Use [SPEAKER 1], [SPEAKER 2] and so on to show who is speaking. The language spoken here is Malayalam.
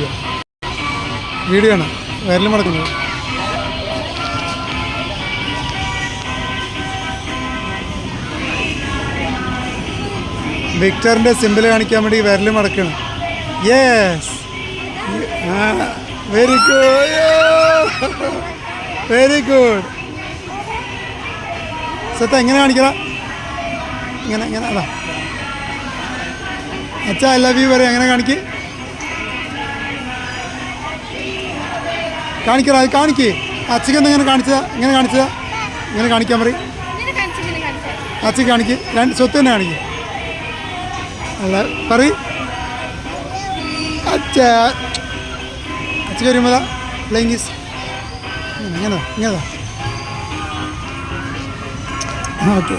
[SPEAKER 1] വീഡിയോ. വീഡിയോ ആണ്. വിരൽ മടക്കുന്നത് വിക്ടറിന്റെ സിമ്പിൾ കാണിക്കാൻ വേണ്ടി വിരൽ മടക്കണം yes very good very good സത്ത എങ്ങനെ കാണിക്കണം? ഇങ്ങനെ ഇങ്ങനെ അതാ. അച്ഛാ ഐ ലവ് യു പറയും എങ്ങനെ കാണിക്ക്? കാണിക്കറ അത് കാണിക്കേ. അച്ഛക്ക് എങ്ങനെ കാണിച്ചതാ ഇങ്ങനെ കാണിച്ചതാ ഇങ്ങനെ കാണിക്കാൻ പറയും. അച്ഛക്ക് കാണിക്ക്. രണ്ട് സ്വത്ത് തന്നെ കാണിക്ക്. അല്ല പറ അച്ഛ. അച്ഛക്ക് വരുമ്പോൾ പ്ലേയിങ് ഈസ് ഇങ്ങനെ ഇങ്ങനെ. ഓക്കെ.